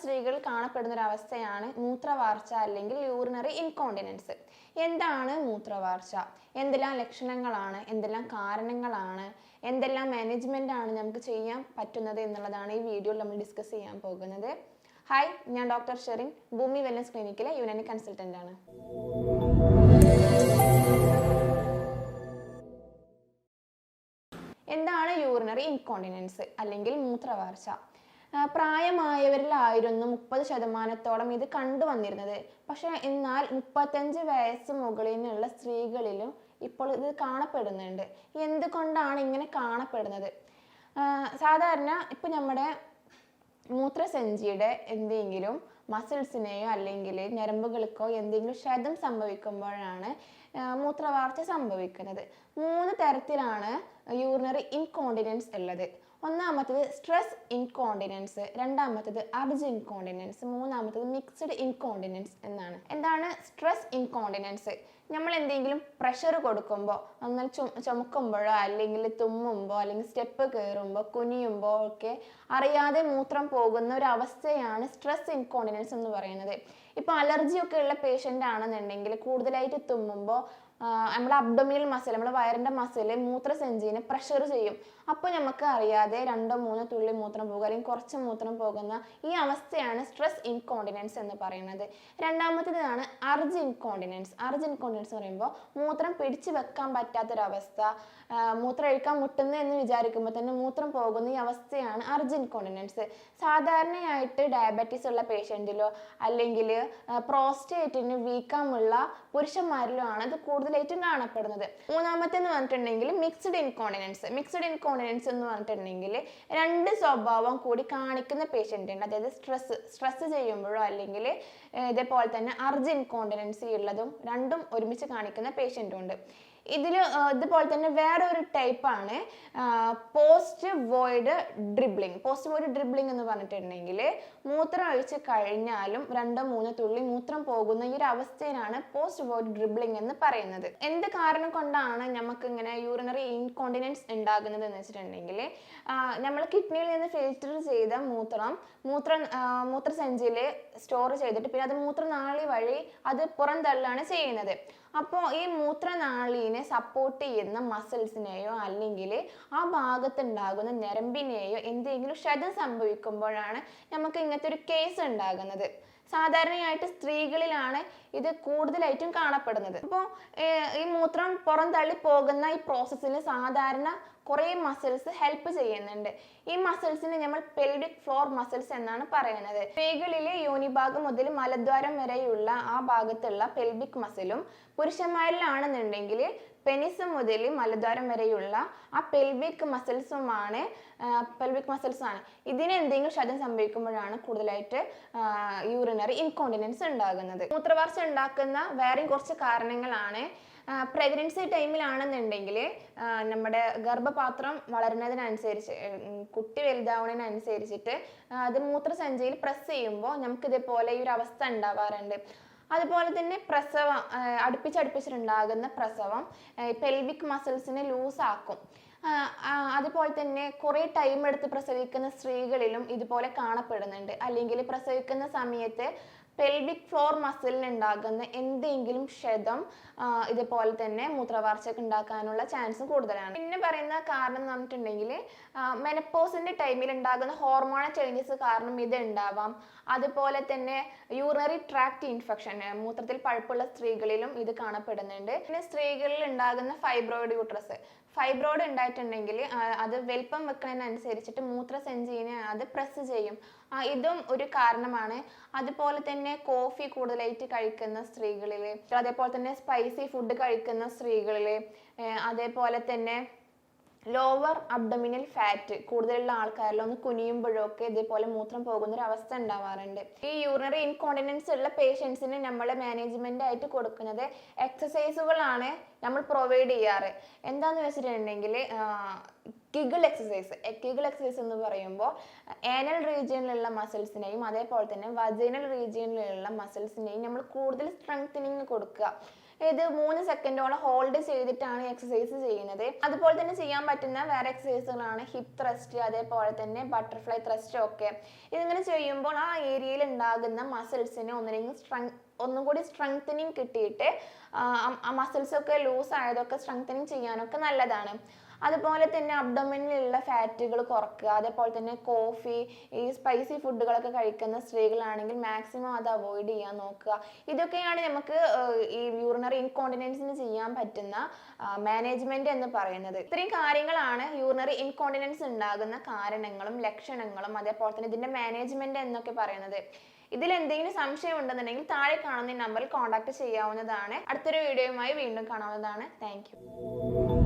സ്ത്രീകളിൽ കാണപ്പെടുന്ന ഒരു അവസ്ഥയാണ് മൂത്രവാർച്ച അല്ലെങ്കിൽ യൂറിനറി ഇൻകോണ്ടിനൻസ് എന്താണ് മൂത്രവാർച്ച? എന്തെല്ലാം ലക്ഷണങ്ങളാണ്? എന്തെല്ലാം കാരണങ്ങളാണ്? എന്തെല്ലാം മാനേജ്മെന്റ് ആണ് നമുക്ക് ചെയ്യാൻ പറ്റുന്നത് എന്നുള്ളതാണ് ഈ വീഡിയോയിൽ നമ്മൾ ഡിസ്കസ് ചെയ്യാൻ പോകുന്നത്. ഹായ് ഞാൻ ഡോക്ടർ ഷെറിൻ ഭൂമി വെൽനസ് ക്ലിനിക്കിലെ യുനാനി കൺസൾട്ടന്റ് ആണ്. എന്താണ് യൂറിനറി ഇൻകോണ്ടിനൻസ് അല്ലെങ്കിൽ മൂത്രവാർച്ച. പ്രായമായവരിലായിരുന്നു മുപ്പത് ശതമാനത്തോളം ഇത് കണ്ടുവന്നിരുന്നത്. പക്ഷെ എന്നാൽ മുപ്പത്തഞ്ച് വയസ്സ് മുകളിൽ നിന്നുള്ള സ്ത്രീകളിലും ഇപ്പോൾ ഇത് കാണപ്പെടുന്നുണ്ട്. എന്തുകൊണ്ടാണ് ഇങ്ങനെ കാണപ്പെടുന്നത്? സാധാരണ ഇപ്പം നമ്മുടെ മൂത്രസഞ്ചിയുടെ എന്തെങ്കിലും മസിൽസിനെയോ അല്ലെങ്കിൽ ഞരമ്പുകൾക്കോ എന്തെങ്കിലും ക്ഷതം സംഭവിക്കുമ്പോഴാണ് മൂത്രവാർച്ച സംഭവിക്കുന്നത്. മൂന്ന് തരത്തിലാണ് യൂറിനറി ഇൻകോണ്ടിനൻസ് ഉള്ളത്. ഒന്നാമത്തത് സ്ട്രെസ് ഇൻകോണ്ടിനൻസ് രണ്ടാമത്തത് അർജ് ഇൻകോണ്ടിനൻസ് മൂന്നാമത്തത് മിക്സ്ഡ് ഇൻകോണ്ടിനൻസ് എന്നാണ്. എന്താണ് സ്ട്രെസ് ഇൻകോണ്ടിനൻസ് നമ്മൾ എന്തെങ്കിലും പ്രഷർ കൊടുക്കുമ്പോൾ അങ്ങനെ ചു ചുമക്കുമ്പോഴോ അല്ലെങ്കിൽ തുമ്മുമ്പോൾ അല്ലെങ്കിൽ സ്റ്റെപ്പ് കയറുമ്പോൾ കുനിയുമ്പോൾ ഒക്കെ അറിയാതെ മൂത്രം പോകുന്ന ഒരു അവസ്ഥയാണ് സ്ട്രെസ് ഇൻകോണ്ടിനൻസ് എന്ന് പറയുന്നത്. ഇപ്പോൾ അലർജി ഒക്കെ ഉള്ള പേഷ്യന്റ് ആണെന്നുണ്ടെങ്കിൽ കൂടുതലായിട്ട് തുമ്മുമ്പോൾ നമ്മുടെ അബ്ഡോമിനൽ മസിൽ നമ്മുടെ വയറിന്റെ മസിൽ മൂത്രസഞ്ചിനെ പ്രഷർ ചെയ്യും. അപ്പോൾ നമുക്ക് അറിയാതെ രണ്ടോ മൂന്നോ തുള്ളി മൂത്രം പോകുക അല്ലെങ്കിൽ കുറച്ച് മൂത്രം പോകുന്ന ഈ അവസ്ഥയാണ് സ്ട്രെസ് ഇൻകോണ്ടിനൻസ് എന്ന് പറയുന്നത്. രണ്ടാമത്തേതാണ് അർജ് ഇൻകോണ്ടിനൻസ് അർജ് ഇൻകോണ്ടിനൻസ് പറയുമ്പോൾ മൂത്രം പിടിച്ചു വെക്കാൻ പറ്റാത്തൊരവസ്ഥ. മൂത്രം ഒഴിക്കാൻ മുട്ടുന്നു എന്ന് വിചാരിക്കുമ്പോൾ തന്നെ മൂത്രം പോകുന്ന ഈ അവസ്ഥയാണ് അർജ് ഇൻകോണ്ടിനൻസ് സാധാരണയായിട്ട് ഡയബറ്റീസ് ഉള്ള പേഷ്യന്റിലോ അല്ലെങ്കിൽ പ്രോസ്റ്റേറ്റിന് വീക്കമുള്ള പുരുഷന്മാരിലോ ആണ് ഇത് കൂടുതലായിട്ടും കാണപ്പെടുന്നത്. മൂന്നാമത്തെ എന്ന് പറഞ്ഞിട്ടുണ്ടെങ്കിൽ മിക്സ്ഡ് ഇൻകോണ്ടിനൻസ് മിക്സ്ഡ് ഇൻകോണ്ടിനൻസ് എന്ന് പറഞ്ഞിട്ടുണ്ടെങ്കിൽ രണ്ട് സ്വഭാവം കൂടി കാണിക്കുന്ന പേഷ്യന്റ് ഉണ്ട്. അതായത് സ്ട്രെസ് സ്ട്രെസ് ചെയ്യുമ്പോഴോ അല്ലെങ്കിൽ ഇതേപോലെ തന്നെ അർജ് ഇൻകോണ്ടിനൻസി ഉള്ളതും രണ്ടും ഒരുമിച്ച് കാണിക്കുന്ന പേഷ്യന്റും ഉണ്ട്. ഇതിൽ ഇതുപോലെ തന്നെ വേറൊരു ടൈപ്പാണ് post void dribbling post void dribbling എന്ന് പറഞ്ഞിട്ടുണ്ടെങ്കിൽ മൂത്രം ഒഴിച്ച് കഴിഞ്ഞാലും രണ്ടോ മൂന്നോ തുള്ളി മൂത്രം പോകുന്ന ഈ ഒരു അവസ്ഥയിലാണ് പോസ്റ്റ് വോയിഡ് ഡ്രിബ്ലിംഗ് എന്ന് പറയുന്നത്. എന്ത് കാരണം കൊണ്ടാണ് നമുക്ക് ഇങ്ങനെ യൂറിനറി ഇൻകോണ്ടിനൻസ് ഉണ്ടാകുന്നത് എന്ന് വെച്ചിട്ടുണ്ടെങ്കിൽ നമ്മൾ കിഡ്നിയിൽ നിന്ന് ഫിൽറ്റർ ചെയ്ത മൂത്രം മൂത്ര മൂത്രസഞ്ചിയിൽ സ്റ്റോർ ചെയ്തിട്ട് പിന്നെ അത് മൂത്രനാളി വഴി അത് പുറന്തള്ളാണ് ചെയ്യുന്നത്. അപ്പോൾ ഈ മൂത്രനാളീനെ സപ്പോർട്ട് ചെയ്യുന്ന മസിൽസിനെയോ അല്ലെങ്കിൽ ആ ഭാഗത്തുണ്ടാകുന്ന ഞരമ്പിനെയോ എന്തെങ്കിലും ക്ഷതം സംഭവിക്കുമ്പോഴാണ് നമുക്ക് ഇങ്ങനത്തെ ഒരു കേസ് ഉണ്ടാകുന്നത്. സാധാരണയായിട്ട് സ്ത്രീകളിലാണ് ഇത് കൂടുതലായിട്ടും കാണപ്പെടുന്നത്. അപ്പോൾ ഈ മൂത്രം പുറന്തള്ളി പോകുന്ന ഈ പ്രോസസ്സിൽ സാധാരണ കുറേ മസിൽസ് ഹെൽപ്പ് ചെയ്യുന്നുണ്ട്. ഈ മസിൽസിനെ നമ്മൾ പെൽവിക് ഫ്ലോർ മസിൽസ് എന്നാണ് പറയുന്നത്. സ്ത്രീകളിലെ യോനിഭാഗം മുതൽ മലദ്വാരം വരെയുള്ള ആ ഭാഗത്തുള്ള പെൽവിക് മസിലും പുരുഷന്മാരിലാണെന്നുണ്ടെങ്കിൽ പെനിസ് മുതൽ മലദ്വാരം വരെയുള്ള ആ പെൽവിക് മസിൽസുമാണ് പെൽവിക് മസിൽസാണ് ഇതിന് എന്തെങ്കിലും ക്ഷതം സംഭവിക്കുമ്പോഴാണ് കൂടുതലായിട്ട് യൂറിനറി ഇൻകോണ്ടിനൻസ് ഉണ്ടാകുന്നത്. മൂത്രവാർച്ച ഉണ്ടാക്കുന്ന വേറെയും കുറച്ച് കാരണങ്ങളാണ്. പ്രഗ്നൻസി ടൈമിലാണെന്നുണ്ടെങ്കിൽ നമ്മുടെ ഗർഭപാത്രം വളരുന്നതിനനുസരിച്ച് കുട്ടി വലുതാവുന്നതിനനുസരിച്ചിട്ട് അത് മൂത്രസഞ്ചിയിൽ പ്രസ് ചെയ്യുമ്പോൾ നമുക്ക് ഇതേപോലെ ഈ ഒരു അവസ്ഥ ഉണ്ടാവാറുണ്ട്. അതുപോലെ തന്നെ പ്രസവം അടുപ്പിച്ചടുപ്പിച്ചിട്ടുണ്ടാകുന്ന പ്രസവം പെൽവിക് മസിൽസിനെ ലൂസാക്കും അതുപോലെ തന്നെ കുറേ ടൈം എടുത്ത് പ്രസവിക്കുന്ന സ്ത്രീകളിലും ഇതുപോലെ കാണപ്പെടുന്നുണ്ട്. അല്ലെങ്കിൽ പ്രസവിക്കുന്ന സമയത്ത് പെൽവിക് ഫ്ലോർ മസിലിൽ ഉണ്ടാകുന്ന എന്തെങ്കിലും ക്ഷതം ഇതേപോലെ തന്നെ മൂത്രവാർച്ചയ്ക്ക് ഉണ്ടാക്കാനുള്ള ചാൻസ് കൂടുതലാണ്. പിന്നെ പറയുന്ന കാരണം എന്ന് പറഞ്ഞിട്ടുണ്ടെങ്കിൽ മെനപ്പോസിന്റെ ടൈമിൽ ഉണ്ടാകുന്ന ഹോർമോണൽ ചേഞ്ചസ് കാരണം ഇത് ഉണ്ടാവാം. അതുപോലെ തന്നെ യൂറിനറി ട്രാക്ട് ഇൻഫെക്ഷൻ മൂത്രത്തിൽ പഴുപ്പുള്ള സ്ത്രീകളിലും ഇത് കാണപ്പെടുന്നുണ്ട്. പിന്നെ സ്ത്രീകളിൽ ഉണ്ടാകുന്ന ഫൈബ്രോയിഡ് യൂട്രസ് ഫൈബ്രോയിഡ് ഉണ്ടായിട്ടുണ്ടെങ്കിൽ അത് വലിപ്പം വെക്കുന്നതിനനുസരിച്ചിട്ട് മൂത്രസഞ്ചിനെ അത് പ്രസ് ചെയ്യും. ഇതും ഒരു കാരണമാണ്. അതുപോലെ തന്നെ കോഫി കൂടുതലായിട്ട് കഴിക്കുന്ന സ്ത്രീകളിൽ അതേപോലെ തന്നെ സ്പൈസി ഫുഡ് കഴിക്കുന്ന സ്ത്രീകളിൽ അതേപോലെ തന്നെ ലോവർ അബ്ഡമിനൽ ഫാറ്റ് കൂടുതലുള്ള ആൾക്കാരിൽ ഒന്ന് കുനിയുമ്പോഴൊക്കെ ഇതേപോലെ മൂത്രം പോകുന്ന ഒരു അവസ്ഥ ഉണ്ടാവാറുണ്ട്. ഈ യൂറിനറി ഇൻകോണ്ടിനൻസ് ഉള്ള പേഷ്യൻസിന് നമ്മൾ മാനേജ്മെന്റ് ആയിട്ട് കൊടുക്കുന്നത് എക്സസൈസുകളാണ് നമ്മൾ പ്രൊവൈഡ് ചെയ്യാറ്. എന്താന്ന് വെച്ചിട്ടുണ്ടെങ്കിൽ കിഗിൾ എക്സസൈസ് കിഗിൾ എക്സസൈസ് എന്ന് പറയുമ്പോൾ ഏനൽ റീജിയനിലുള്ള മസിൽസിനെയും അതേപോലെ തന്നെ വജൈനൽ റീജിയനിലുള്ള മസിൽസിനെയും നമ്മൾ കൂടുതൽ സ്ട്രെങ്തനിങ് കൊടുക്കുക. ഇത് മൂന്ന് സെക്കൻഡോളം ഹോൾഡ് ചെയ്തിട്ടാണ് എക്സസൈസ് ചെയ്യുന്നത്. അതുപോലെ തന്നെ ചെയ്യാൻ പറ്റുന്ന വേറെ എക്സസൈസുകളാണ് ഹിപ്പ് ത്രസ്റ്റ് അതേപോലെ തന്നെ ബട്ടർഫ്ലൈ ത്രസ്റ്റ് ഒക്കെ. ഇതിങ്ങനെ ചെയ്യുമ്പോൾ ആ ഏരിയയിൽ ഉണ്ടാകുന്ന മസിൽസിന് ഒന്നിനെങ്കിൽ സ്ട്രെങ് ഒന്നും കൂടി സ്ട്രെങ്തനിങ് കിട്ടിയിട്ട് ആ മസിൽസ് ഒക്കെ ലൂസ് ആയതൊക്കെ സ്ട്രെങ്തനിങ് ചെയ്യാനൊക്കെ നല്ലതാണ്. അതുപോലെ തന്നെ അബ്ഡോമിനിലുള്ള ഫാറ്റുകൾ കുറക്കുക അതേപോലെ തന്നെ കോഫി ഈ സ്പൈസി ഫുഡുകളൊക്കെ കഴിക്കുന്ന സ്ത്രീകളാണെങ്കിൽ മാക്സിമം അത് അവോയ്ഡ് ചെയ്യാൻ നോക്കുക. ഇതൊക്കെയാണ് നമുക്ക് ഈ യൂറിനറി ഇൻകോണ്ടിനൻസിന് ചെയ്യാൻ പറ്റുന്ന മാനേജ്മെന്റ് എന്ന് പറയുന്നത്. ഇത്രയും കാര്യങ്ങളാണ് യൂറിനറി ഇൻകോണ്ടിനൻസ് ഉണ്ടാകുന്ന കാരണങ്ങളും ലക്ഷണങ്ങളും അതേപോലെ തന്നെ ഇതിന്റെ മാനേജ്മെന്റ് എന്നൊക്കെ പറയുന്നത്. ഇതിൽ എന്തെങ്കിലും സംശയം ഉണ്ടെന്നുണ്ടെങ്കിൽ താഴെ കാണുന്ന നമ്പറിൽ കോൺടാക്ട് ചെയ്യാവുന്നതാണ്. അടുത്തൊരു വീഡിയോയുമായി വീണ്ടും കാണാവുന്നതാണ്. താങ്ക്